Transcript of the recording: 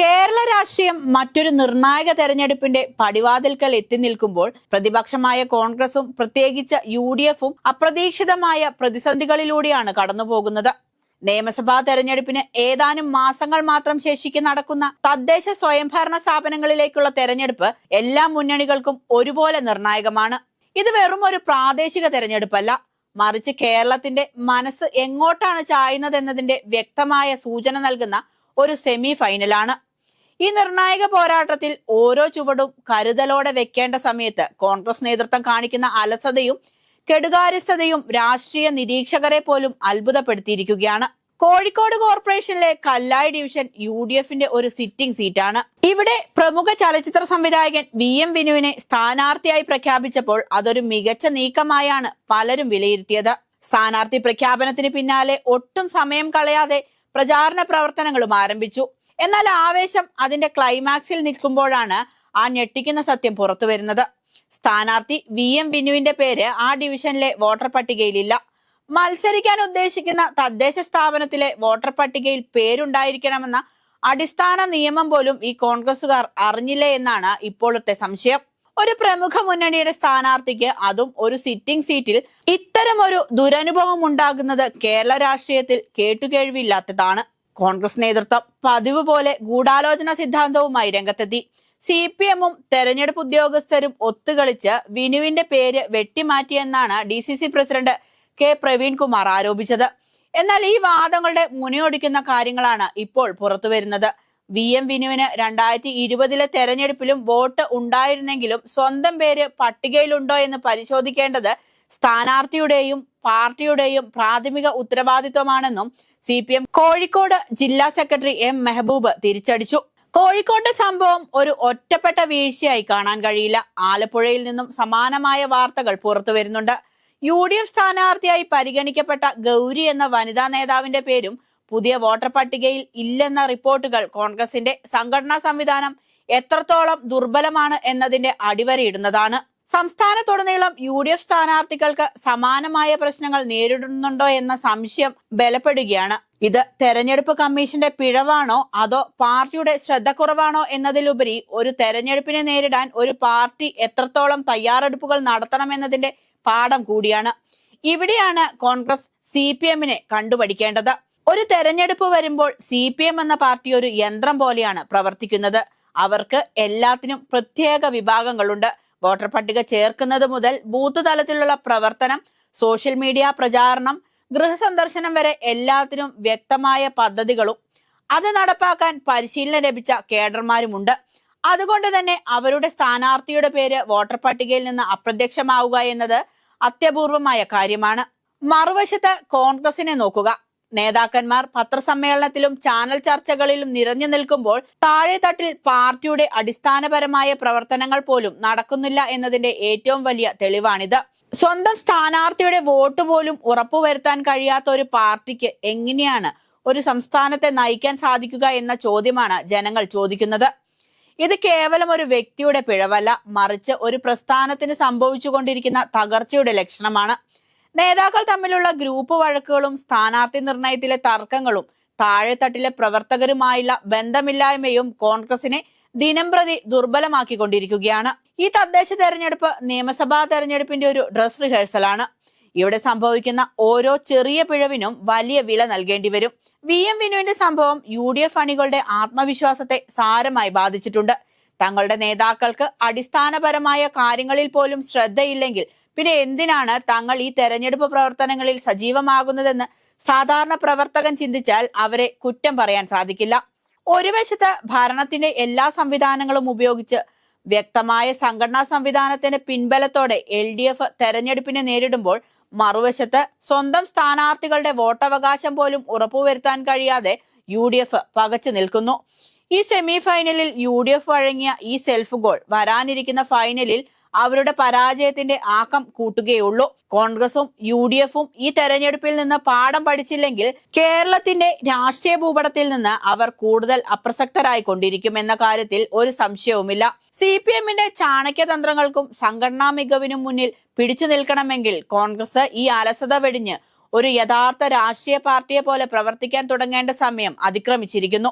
കേരള രാഷ്ട്രീയം മറ്റൊരു നിർണായക തെരഞ്ഞെടുപ്പിന്റെ പടിവാതിൽക്കൽ എത്തി നിൽക്കുമ്പോൾ പ്രതിപക്ഷമായ കോൺഗ്രസും പ്രത്യേകിച്ച് യു ഡി എഫും അപ്രതീക്ഷിതമായ പ്രതിസന്ധികളിലൂടെയാണ് കടന്നുപോകുന്നത്. നിയമസഭാ തെരഞ്ഞെടുപ്പിന് ഏതാനും മാസങ്ങൾ മാത്രം ശേഷിക്ക് നടക്കുന്ന തദ്ദേശ സ്വയംഭരണ സ്ഥാപനങ്ങളിലേക്കുള്ള തെരഞ്ഞെടുപ്പ് എല്ലാ മുന്നണികൾക്കും ഒരുപോലെ നിർണായകമാണ്. ഇത് വെറും ഒരു പ്രാദേശിക തെരഞ്ഞെടുപ്പല്ല. മറിച്ച് കേരളത്തിന്റെ മനസ്സ് എങ്ങോട്ടാണ് ചായുന്നതെന്നതിന്റെ വ്യക്തമായ സൂചന നൽകുന്ന ഒരു സെമി ഫൈനലാണ് ഈ നിർണായക പോരാട്ടത്തിൽ ഓരോ ചുവടും കരുതലോടെ വെക്കേണ്ട സമയത്ത് കോൺഗ്രസ് നേതൃത്വം കാണിക്കുന്ന അലസതയും കെടുകാര്യസ്ഥതയും രാഷ്ട്രീയ നിരീക്ഷകരെ പോലും അത്ഭുതപ്പെടുത്തിയിരിക്കുകയാണ്. കോഴിക്കോട് കോർപ്പറേഷനിലെ കല്ലായി ഡിവിഷൻ യു ഡി എഫിന്റെ ഒരു സിറ്റിംഗ് സീറ്റാണ്. ഇവിടെ പ്രമുഖ ചലച്ചിത്ര സംവിധായകൻ വി എം വിനുവിനെ സ്ഥാനാർത്ഥിയായി പ്രഖ്യാപിച്ചപ്പോൾ അതൊരു മികച്ച നീക്കമായാണ് പലരും വിലയിരുത്തിയത്. സ്ഥാനാർത്ഥി പ്രഖ്യാപനത്തിന് പിന്നാലെ ഒട്ടും സമയം കളയാതെ പ്രചാരണ പ്രവർത്തനങ്ങളും ആരംഭിച്ചു. എന്നാൽ ആവേശം അതിന്റെ ക്ലൈമാക്സിൽ നിൽക്കുമ്പോഴാണ് ആ ഞെട്ടിക്കുന്ന സത്യം പുറത്തു വരുന്നത്. സ്ഥാനാർത്ഥി വി എം വിനുവിന്റെ പേര് ആ ഡിവിഷനിലെ വോട്ടർ പട്ടികയിലില്ല. മത്സരിക്കാൻ ഉദ്ദേശിക്കുന്ന തദ്ദേശ സ്ഥാപനത്തിലെ വോട്ടർ പട്ടികയിൽ പേരുണ്ടായിരിക്കണമെന്ന അടിസ്ഥാന നിയമം പോലും ഈ കോൺഗ്രസുകാർ അറിഞ്ഞില്ല എന്നാണ് ഇപ്പോഴത്തെ സംശയം. ഒരു പ്രമുഖ മുന്നണിയുടെ സ്ഥാനാർത്ഥിക്ക് അതും ഒരു സിറ്റിംഗ് സീറ്റിൽ ഇത്തരമൊരു ദുരനുഭവം ഉണ്ടാകുന്നത് കേരള രാഷ്ട്രീയത്തിൽ കേട്ടുകേഴ്വില്ലാത്തതാണ് കോൺഗ്രസ് നേതൃത്വം പതിവ് പോലെ ഗൂഢാലോചന സിദ്ധാന്തവുമായി രംഗത്തെത്തി. സി പി എമ്മും തെരഞ്ഞെടുപ്പ് ഉദ്യോഗസ്ഥരും ഒത്തുകളിച്ച് വിനുവിന്റെ പേര് വെട്ടിമാറ്റിയെന്നാണ് D C C president K Praveen Kumar ആരോപിച്ചത്. എന്നാൽ ഈ വാദങ്ങളുടെ മുനയൊടിക്കുന്ന കാര്യങ്ങളാണ് ഇപ്പോൾ പുറത്തു വരുന്നത് വി എം വിനുവിന് രണ്ടായിരത്തി ഇരുപതിലെ തെരഞ്ഞെടുപ്പിലും വോട്ട് ഉണ്ടായിരുന്നെങ്കിലും സ്വന്തം പേര് പട്ടികയിലുണ്ടോ എന്ന് പരിശോധിക്കേണ്ടത് സ്ഥാനാർത്ഥിയുടെയും പാർട്ടിയുടെയും പ്രാഥമിക ഉത്തരവാദിത്വമാണെന്നും സി പി എം കോഴിക്കോട് ജില്ലാ സെക്രട്ടറി എം മെഹബൂബ് തിരിച്ചടിച്ചു. കോഴിക്കോട്ടെ സംഭവം ഒരു ഒറ്റപ്പെട്ട വീഴ്ചയായി കാണാൻ കഴിയില്ല. ആലപ്പുഴയിൽ നിന്നും സമാനമായ വാർത്തകൾ പുറത്തു വരുന്നുണ്ട്. യു ഡി എഫ് സ്ഥാനാർത്ഥിയായി പരിഗണിക്കപ്പെട്ട ഗൗരി എന്ന വനിതാ നേതാവിന്റെ പേരും പുതിയ വോട്ടർ പട്ടികയിൽ ഇല്ലെന്ന റിപ്പോർട്ടുകൾ കോൺഗ്രസിന്റെ സംഘടനാ സംവിധാനം എത്രത്തോളം ദുർബലമാണ് എന്നതിന്റെ അടിവരയിടുന്നതാണ്. സംസ്ഥാനത്തുടനീളം യു ഡി എഫ് സ്ഥാനാർത്ഥികൾക്ക് സമാനമായ പ്രശ്നങ്ങൾ നേരിടുന്നുണ്ടോ എന്ന സംശയം ബലപ്പെടുകയാണ്. ഇത് തെരഞ്ഞെടുപ്പ് കമ്മീഷന്റെ പിഴവാണോ അതോ പാർട്ടിയുടെ ശ്രദ്ധക്കുറവാണോ എന്നതിലുപരി ഒരു തെരഞ്ഞെടുപ്പിനെ നേരിടാൻ ഒരു പാർട്ടി എത്രത്തോളം തയ്യാറെടുപ്പുകൾ നടത്തണമെന്നതിന്റെ പാഠം കൂടിയാണ്. ഇവിടെയാണ് കോൺഗ്രസ് സി പി എമ്മിനെ കണ്ടുപഠിക്കേണ്ടത്. ഒരു തെരഞ്ഞെടുപ്പ് വരുമ്പോൾ സി പി എം എന്ന പാർട്ടി ഒരു യന്ത്രം പോലെയാണ് പ്രവർത്തിക്കുന്നത്. അവർക്ക് എല്ലാത്തിനും പ്രത്യേക വിഭാഗങ്ങളുണ്ട്. വോട്ടർ പട്ടിക ചേർക്കുന്നത് മുതൽ ബൂത്ത് തലത്തിലുള്ള പ്രവർത്തനം സോഷ്യൽ മീഡിയ പ്രചാരണം ഗൃഹസന്ദർശനം വരെ എല്ലാത്തിനും വ്യക്തമായ പദ്ധതികളും അത് നടപ്പാക്കാൻ പരിശീലനം ലഭിച്ച കേഡർമാരുമുണ്ട്. അതുകൊണ്ട് തന്നെ അവരുടെ സ്ഥാനാർത്ഥിയുടെ പേര് വോട്ടർ പട്ടികയിൽ നിന്ന് അപ്രത്യക്ഷമാവുക എന്നത് അത്യപൂർവമായ കാര്യമാണ്. മറുവശത്ത് കോൺഗ്രസിനെ നോക്കുക. നേതാക്കന്മാർ പത്രസമ്മേളനത്തിലും ചാനൽ ചർച്ചകളിലും നിറഞ്ഞു നിൽക്കുമ്പോൾ താഴെത്തട്ടിൽ പാർട്ടിയുടെ അടിസ്ഥാനപരമായ പ്രവർത്തനങ്ങൾ പോലും നടക്കുന്നില്ല എന്നതിന്റെ ഏറ്റവും വലിയ തെളിവാണിത്. സ്വന്തം സ്ഥാനാർത്ഥിയുടെ വോട്ട് പോലും ഉറപ്പുവരുത്താൻ കഴിയാത്ത ഒരു പാർട്ടിക്ക് എങ്ങനെയാണ് ഒരു സംസ്ഥാനത്തെ നയിക്കാൻ സാധിക്കുക എന്ന ചോദ്യമാണ് ജനങ്ങൾ ചോദിക്കുന്നത്. ഇത് കേവലം ഒരു വ്യക്തിയുടെ പിഴവല്ല മറിച്ച് ഒരു പ്രസ്ഥാനത്തിന് സംഭവിച്ചുകൊണ്ടിരിക്കുന്ന തകർച്ചയുടെ ലക്ഷണമാണ്. നേതാക്കൾ തമ്മിലുള്ള ഗ്രൂപ്പ് വഴക്കുകളും സ്ഥാനാർത്ഥി നിർണയത്തിലെ തർക്കങ്ങളും താഴെത്തട്ടിലെ പ്രവർത്തകരുമായുള്ള ബന്ധമില്ലായ്മയും കോൺഗ്രസിനെ ദിനംപ്രതി ദുർബലമാക്കിക്കൊണ്ടിരിക്കുകയാണ്. ഈ തദ്ദേശ തെരഞ്ഞെടുപ്പ് നിയമസഭാ തെരഞ്ഞെടുപ്പിന്റെ ഒരു ഡ്രസ് റിഹേഴ്സലാണ്. ഇവിടെ സംഭവിക്കുന്ന ഓരോ ചെറിയ പിഴവിനും വലിയ വില നൽകേണ്ടി വരും. വി എം വിനുവിന്റെ സംഭവം യു ഡി എഫ് അണികളുടെ ആത്മവിശ്വാസത്തെ സാരമായി ബാധിച്ചിട്ടുണ്ട്. തങ്ങളുടെ നേതാക്കൾക്ക് അടിസ്ഥാനപരമായ കാര്യങ്ങളിൽ പോലും ശ്രദ്ധയില്ലെങ്കിൽ പിന്നെ എന്തിനാണ് തങ്ങൾ ഈ തെരഞ്ഞെടുപ്പ് പ്രവർത്തനങ്ങളിൽ സജീവമാകുന്നതെന്ന് സാധാരണ പ്രവർത്തകൻ ചിന്തിച്ചാൽ അവരെ കുറ്റം പറയാൻ സാധിക്കില്ല. ഒരു വശത്ത് ഭരണത്തിന്റെ എല്ലാ സംവിധാനങ്ങളും ഉപയോഗിച്ച് വ്യക്തമായ സംഘടനാ സംവിധാനത്തിന്റെ പിൻബലത്തോടെ എൽ ഡി എഫ് തെരഞ്ഞെടുപ്പിനെ നേരിടുമ്പോൾ മറുവശത്ത് സ്വന്തം സ്ഥാനാർത്ഥികളുടെ വോട്ടവകാശം പോലും ഉറപ്പുവരുത്താൻ കഴിയാതെ യു ഡി എഫ് പകച്ചു നിൽക്കുന്നു. ഈ സെമി ഫൈനലിൽ യു ഡി എഫ് വഴങ്ങിയ ഈ സെൽഫ് ഗോൾ വരാനിരിക്കുന്ന ഫൈനലിൽ അവരുടെ പരാജയത്തിന്റെ ആക്കം കൂട്ടുകയുള്ളൂ. കോൺഗ്രസും യു ഡി എഫും ഈ തെരഞ്ഞെടുപ്പിൽ നിന്ന് പാഠം പഠിച്ചില്ലെങ്കിൽ കേരളത്തിന്റെ രാഷ്ട്രീയ ഭൂപടത്തിൽ നിന്ന് അവർ കൂടുതൽ അപ്രസക്തരായി കൊണ്ടിരിക്കും എന്ന കാര്യത്തിൽ ഒരു സംശയവുമില്ല. സി പി എമ്മിന്റെ ചാണക്യതന്ത്രങ്ങൾക്കും സംഘടനാ മികവിനും മുന്നിൽ പിടിച്ചു നിൽക്കണമെങ്കിൽ കോൺഗ്രസ് ഈ അലസത വെടിഞ്ഞ് ഒരു യഥാർത്ഥ രാഷ്ട്രീയ പാർട്ടിയെ പോലെ പ്രവർത്തിക്കാൻ തുടങ്ങേണ്ട സമയം അതിക്രമിച്ചിരിക്കുന്നു.